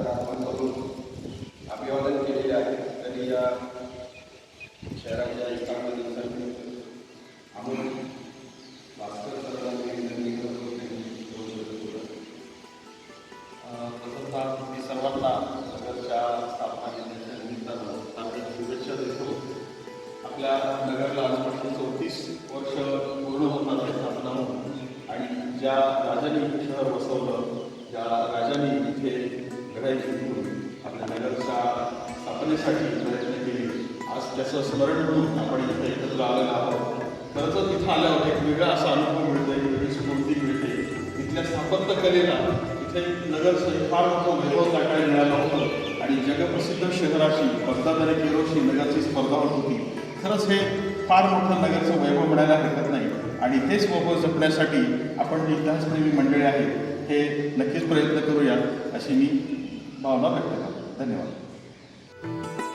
तर आगमन करून अभिवादन केलेले आहे. तरी या शहराच्या चांगल्या दिवसांनी आम्ही भास्कर सरांची विनंती करतो तसंच मी सर्वांना नगरच्या स्थापना दिनाच्या निमित्तानं आम्ही शुभेच्छा देतो. आपल्या नगरला आजपासून चौतीस वर्ष पूर्ण होतात स्थापना आणि ज्या राजाने शहर बसवलं ज्या राजाने इथे करायची आपल्या नगरच्या स्थापनेसाठी प्रयत्न केले. आज त्याचं स्मरण म्हणून आपण इथे एकत्र आलेलो आहोत. खरं तर तिथं आल्यावर एक वेगळा असा अनुभव मिळतो एक वेगळी स्फूर्ती मिळते. इथल्या स्थापत्य कलेला इथे नगरचं फार मोठं वैभव टाकायला मिळालं होतं. आणि जगप्रसिद्ध शहराची बगदाद आणि केरोशी नगरची स्पर्धा होत होती. खरंच हे फार मोठं नगरचं वैभव म्हणायला हरकत नाही. आणि तेच वैभव जपण्यासाठी आपण जी इतिहासप्रेमी मंडळी आहेत हे नक्कीच प्रयत्न करूया अशी मी भावना व्यक्त करतो धन्यवाद